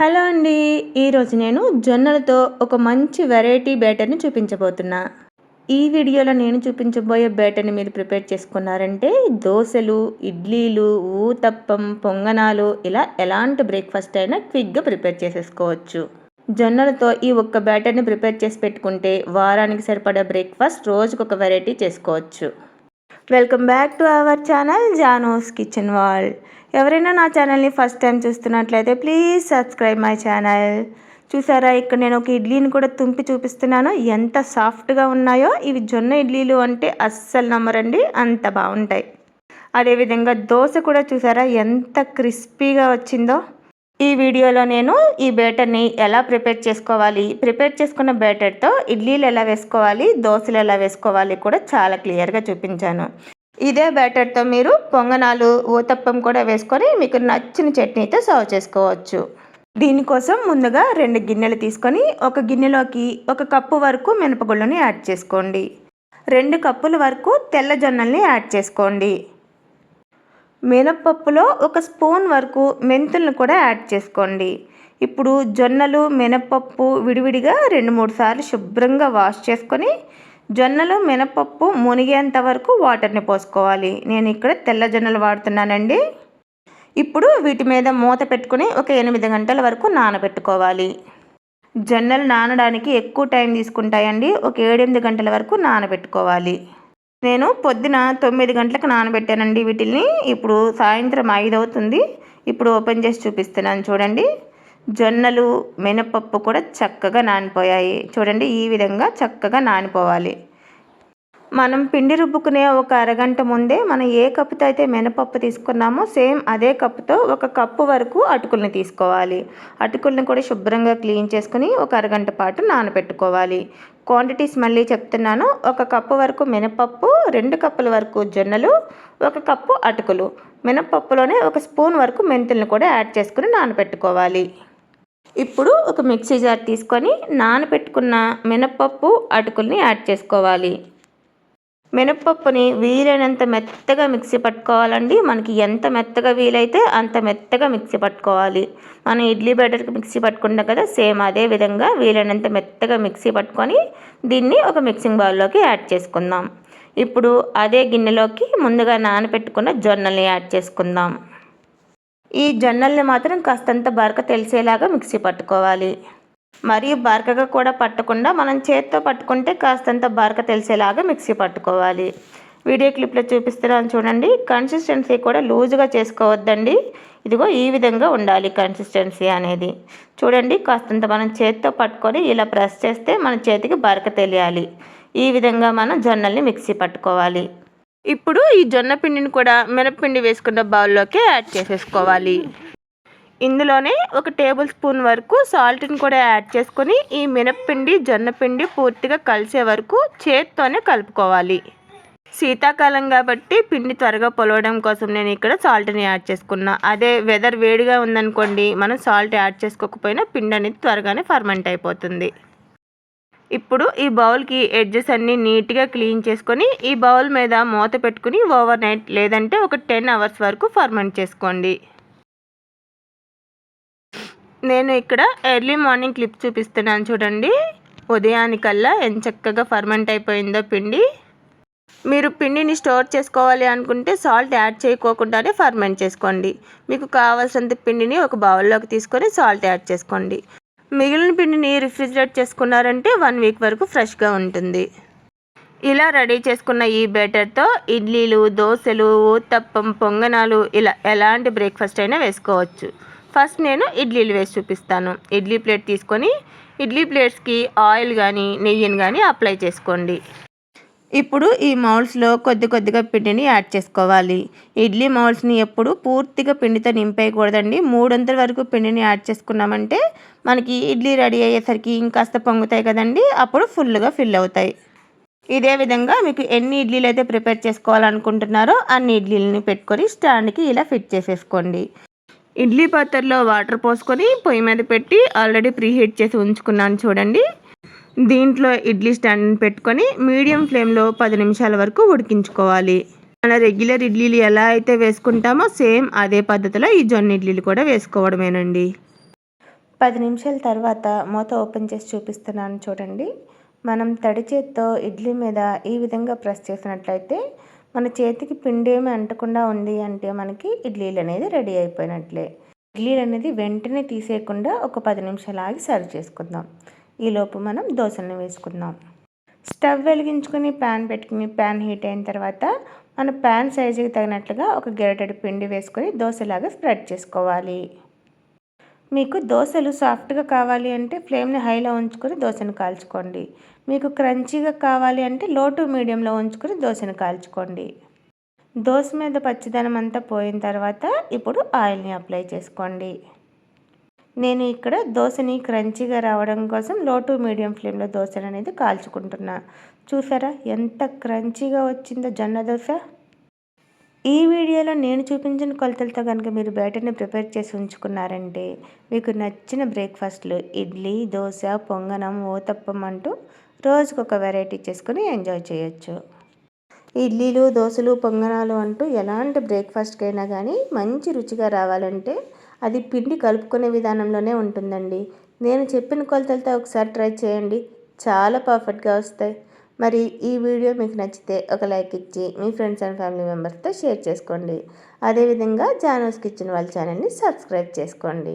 Hello అండి ఈరోజు నేను జొన్నలతో ఒక మంచి వెరైటీ బ్యాటర్ని చూపించబోతున్నా. ఈ వీడియోలో నేను చూపించబోయే బ్యాటర్ని మీరు ప్రిపేర్ చేసుకున్నారంటే దోశలు ఇడ్లీలు ఊతప్పం పొంగనాలు ఇలా ఎలాంటి బ్రేక్ఫాస్ట్ అయినా క్విక్గా ప్రిపేర్ చేసేసుకోవచ్చు. జొన్నలతో ఈ ఒక్క బ్యాటర్ని ప్రిపేర్ చేసి పెట్టుకుంటే వారానికి సరిపడే బ్రేక్ఫాస్ట్ రోజుకొక ఒక వెరైటీ చేసుకోవచ్చు. Welcome back to our channel Janos kitchen wall ఎవరైనా నా ఛానల్ని ఫస్ట్ టైం చూస్తున్నట్లయితే ప్లీజ్ సబ్స్క్రైబ్ మై ఛానల్ చూసారా? ఇక్కడ నేను ఒక ఇడ్లీని కూడా తుంపి చూపిస్తున్నాను. ఎంత సాఫ్ట్గా ఉన్నాయో ఇవి జొన్న ఇడ్లీలు అంటే అస్సలు నమ్మరండి. అంత బాగుంటాయి. అదేవిధంగా దోశ కూడా చూసారా? ఎంత క్రిస్పీగా వచ్చిందో. ఈ వీడియోలో నేను ఈ బేటర్ని ఎలా ప్రిపేర్ చేసుకోవాలి? ప్రిపేర్ చేసుకున్న బేటర్తో ఇడ్లీలు ఎలా వేసుకోవాలి? దోశలు ఎలా వేసుకోవాలి? కూడా చాలా క్లియర్గా చూపించాను. ఇదే బ్యాటర్తో మీరు పొంగనాలు ఊతప్పం కూడా వేసుకొని మీకు నచ్చిన చట్నీతో సర్వ్ చేసుకోవచ్చు. దీనికోసం ముందుగా రెండు గిన్నెలు తీసుకొని ఒక గిన్నెలోకి ఒక కప్పు వరకు మినపగుళ్ళని యాడ్ చేసుకోండి. రెండు కప్పుల వరకు తెల్ల జొన్నల్ని యాడ్ చేసుకోండి. మినప్పప్పులో ఒక స్పూన్ వరకు మెంతులను కూడా యాడ్ చేసుకోండి. ఇప్పుడు జొన్నలు మినపప్పు విడివిడిగా రెండు మూడు సార్లు శుభ్రంగా వాష్ చేసుకొని జొన్నలు మినపప్పు మునిగేంత వరకు వాటర్ని పోసుకోవాలి. నేను ఇక్కడ తెల్ల జొన్నలు వాడుతున్నానండి. ఇప్పుడు వీటి మీద మూత పెట్టుకుని ఒక ఎనిమిది గంటల వరకు నానబెట్టుకోవాలి. జొన్నలు నానడానికి ఎక్కువ టైం తీసుకుంటాయండి. ఒక ఏడెనిమిది గంటల వరకు నానబెట్టుకోవాలి. నేను పొద్దున తొమ్మిది గంటలకు నానబెట్టానండి వీటిని ఇప్పుడు సాయంత్రం ఐదు అవుతుంది ఇప్పుడు ఓపెన్ చేసి చూపిస్తున్నాను చూడండి. జొన్నలు మినపప్పు కూడా చక్కగా నానిపోయాయి. చూడండి ఈ విధంగా చక్కగా నానిపోవాలి. మనం పిండి రుబ్బుకునే ఒక అరగంట ముందే మనం ఏ కప్పుతో అయితే మినపప్పు తీసుకున్నామో సేమ్ అదే కప్పుతో ఒక కప్పు వరకు అటుకుల్ని తీసుకోవాలి. అటుకుల్ని కూడా శుభ్రంగా క్లీన్ చేసుకుని ఒక అరగంట పాటు నానబెట్టుకోవాలి క్వాంటిటీస్ మళ్ళీ చెప్తున్నాను. ఒక కప్పు వరకు మినపప్పు రెండు కప్పుల వరకు జొన్నలు ఒక కప్పు అటుకులు. మినపప్పులోనే ఒక స్పూన్ వరకు మెంతులను కూడా యాడ్ చేసుకుని నానబెట్టుకోవాలి ఇప్పుడు ఒక మిక్సీ జార్ తీసుకొని నానబెట్టుకున్న మినపప్పు అటుకుల్ని యాడ్ చేసుకోవాలి. మినపప్పుని వీలైనంత మెత్తగా మిక్సీ పట్టుకోవాలండి. మనకి ఎంత మెత్తగా వీలైతే అంత మెత్తగా మిక్సీ పట్టుకోవాలి. మనం ఇడ్లీ బ్యాటర్కి మిక్సీ పట్టుకుంటాం కదా సేమ్ అదే విధంగా వీలైనంత మెత్తగా మిక్సీ పట్టుకొని దీన్ని ఒక మిక్సింగ్ బౌల్లోకి యాడ్ చేసుకుందాం. ఇప్పుడు అదే గిన్నెలోకి ముందుగా నానబెట్టుకున్న జొన్నల్ని యాడ్ చేసుకుందాం. ఈ జొన్నల్ని మాత్రం కాస్తంత బరక తెలిసేలాగా మిక్సీ పట్టుకోవాలి. మరియు బరకగా కూడా పట్టకుండా మనం చేత్తో పట్టుకుంటే కాస్తంత బరక తెలిసేలాగా మిక్సీ పట్టుకోవాలి. వీడియో క్లిప్లో చూపిస్తున్నాను చూడండి. కన్సిస్టెన్సీ కూడా లూజుగా చేసుకోవద్దండి. ఇదిగో ఈ విధంగా ఉండాలి కన్సిస్టెన్సీ అనేది. చూడండి కాస్తంత మనం చేత్తో పట్టుకొని ఇలా ప్రెస్ చేస్తే మన చేతికి బరక తెలియాలి. ఈ విధంగా మనం జొన్నల్ని మిక్సీ పట్టుకోవాలి. ఇప్పుడు ఈ జొన్న పిండిని కూడా మినప్పిండి వేసుకున్న బౌల్లోకి యాడ్ చేసేసుకోవాలి. ఇందులోనే ఒక టేబుల్ స్పూన్ వరకు సాల్ట్ని కూడా యాడ్ చేసుకొని ఈ మినప్పిండి జొన్నపిండి పూర్తిగా కలిసే వరకు చేత్తోనే కలుపుకోవాలి. శీతాకాలం కాబట్టి పిండి త్వరగా పొలవడం కోసం నేను ఇక్కడ సాల్ట్ని యాడ్ చేసుకున్నా. అదే వెదర్ వేడిగా ఉందనుకోండి మనం సాల్ట్ యాడ్ చేసుకోకపోయినా పిండి అనేది త్వరగానే ఫర్మెంట్ అయిపోతుంది. ఇప్పుడు ఈ బౌల్కి ఎడ్జెస్ అన్నీ నీట్గా క్లీన్ చేసుకొని ఈ బౌల్ మీద మూత పెట్టుకుని ఓవర్ నైట్ లేదంటే ఒక టెన్ అవర్స్ వరకు ఫర్మెంట్ చేసుకోండి. నేను ఇక్కడ ఎర్లీ మార్నింగ్ క్లిప్ చూపిస్తున్నాను చూడండి. ఉదయానికల్లా ఎంత చక్కగా ఫర్మెంట్ అయిపోయిందో పిండి. మీరు పిండిని స్టోర్ చేసుకోవాలి అనుకుంటే సాల్ట్ యాడ్ చేయకోకుండానే ఫర్మెంట్ చేసుకోండి. మీకు కావాల్సినంత పిండిని ఒక బౌల్లోకి తీసుకొని సాల్ట్ యాడ్ చేసుకోండి. మిగిలిన పిండిని రిఫ్రిజిరేట్ చేసుకున్నారంటే వన్ వీక్ వరకు ఫ్రెష్గా ఉంటుంది. ఇలా రెడీ చేసుకున్న ఈ బెటర్తో ఇడ్లీలు దోశలు ఊత్తప్పం పొంగనాలు ఇలా ఎలాంటి బ్రేక్ఫాస్ట్ అయినా వేసుకోవచ్చు. ఫస్ట్ నేను ఇడ్లీలు వేసి చూపిస్తాను. ఇడ్లీ ప్లేట్ తీసుకొని ఇడ్లీ ప్లేట్స్కి ఆయిల్ కానీ నెయ్యిని కానీ అప్లై చేసుకోండి. ఇప్పుడు ఈ మౌల్స్లో కొద్ది కొద్దిగా పిండిని యాడ్ చేసుకోవాలి. ఇడ్లీ మౌల్స్ని ఎప్పుడు పూర్తిగా పిండితో నింపేయకూడదండి. మూడొంతుల వరకు పిండిని యాడ్ చేసుకున్నామంటే మనకి ఇడ్లీ రెడీ అయ్యేసరికి ఇంకాస్త పొంగుతాయి కదండి. అప్పుడు ఫుల్గా ఫిల్ అవుతాయి. ఇదే విధంగా మీకు ఎన్ని ఇడ్లీలు అయితే ప్రిపేర్ చేసుకోవాలనుకుంటున్నారో అన్ని ఇడ్లీలని పెట్టుకొని స్టాండ్కి ఇలా ఫిట్ చేసేసుకోండి. ఇడ్లీ పాత్రలో వాటర్ పోసుకొని పొయ్యి మీద పెట్టి ఆల్రెడీ ప్రీ హీట్ చేసి ఉంచుకున్నాను చూడండి. దీంట్లో ఇడ్లీ స్టాండ్ పెట్టుకొని మీడియం ఫ్లేమ్లో పది నిమిషాల వరకు ఉడికించుకోవాలి. మన రెగ్యులర్ ఇడ్లీలు ఎలా అయితే వేసుకుంటామో సేమ్ అదే పద్ధతిలో ఈ జొన్న ఇడ్లీలు కూడా వేసుకోవడమేనండి. పది నిమిషాల తర్వాత మూత ఓపెన్ చేసి చూపిస్తున్నాను చూడండి. మనం తడి చేత్తో ఇడ్లీ మీద ఈ విధంగా ప్రెస్ చేసినట్లయితే మన చేతికి పిండి ఏమి అంటకుండా ఉంది అంటే మనకి ఇడ్లీలు అనేది రెడీ అయిపోయినట్లే. ఇడ్లీలు అనేది వెంటనే తీసేయకుండా ఒక పది నిమిషాలు ఆగి సర్వ్ చేసుకుందాం. ఈలోపు మనం దోశలను వేసుకుందాం. స్టవ్ వెలిగించుకొని ప్యాన్ పెట్టుకుని ప్యాన్ హీట్ అయిన తర్వాత మన ప్యాన్ సైజుకి తగినట్లుగా ఒక గెరటెడు పిండి వేసుకొని దోశలాగా స్ప్రెడ్ చేసుకోవాలి. మీకు దోశలు సాఫ్ట్గా కావాలి అంటే ఫ్లేమ్ని హైలో ఉంచుకొని దోశను కాల్చుకోండి. మీకు క్రంచీగా కావాలి అంటే లో టు మీడియంలో ఉంచుకొని దోశను కాల్చుకోండి. దోశ మీద పచ్చిదనం అంతా పోయిన తర్వాత ఇప్పుడు ఆయిల్ని అప్లై చేసుకోండి. నేను ఇక్కడ దోశని క్రంచీగా రావడం కోసం లో టు మీడియం ఫ్లేమ్లో దోశలు అనేది కాల్చుకుంటున్నా. చూసారా? ఎంత క్రంచీగా వచ్చిందో జొన్న దోశ. ఈ వీడియోలో నేను చూపించిన కొలతలతో కనుక మీరు బయటని ప్రిపేర్ చేసి ఉంచుకున్నారంటే మీకు నచ్చిన బ్రేక్ఫాస్ట్లు ఇడ్లీ దోశ పొంగనం ఓతప్పం అంటూ రోజుకొక ఒక వెరైటీ చేసుకుని ఎంజాయ్ చేయొచ్చు. ఇడ్లీలు దోశలు పొంగనాలు అంటూ ఎలాంటి బ్రేక్ఫాస్ట్కైనా కానీ మంచి రుచిగా రావాలంటే అది పిండి కలుపుకునే విధానంలోనే ఉంటుందండి. నేను చెప్పిన కొలతలతో ఒకసారి ట్రై చేయండి. చాలా పర్ఫెక్ట్గా వస్తాయి. మరి ఈ వీడియో మీకు నచ్చితే ఒక లైక్ ఇచ్చి మీ ఫ్రెండ్స్ అండ్ ఫ్యామిలీ మెంబర్స్తో షేర్ చేసుకోండి. అదేవిధంగా జానోస్ కిచెన్ వాళ్ళ ఛానల్ని సబ్స్క్రైబ్ చేసుకోండి.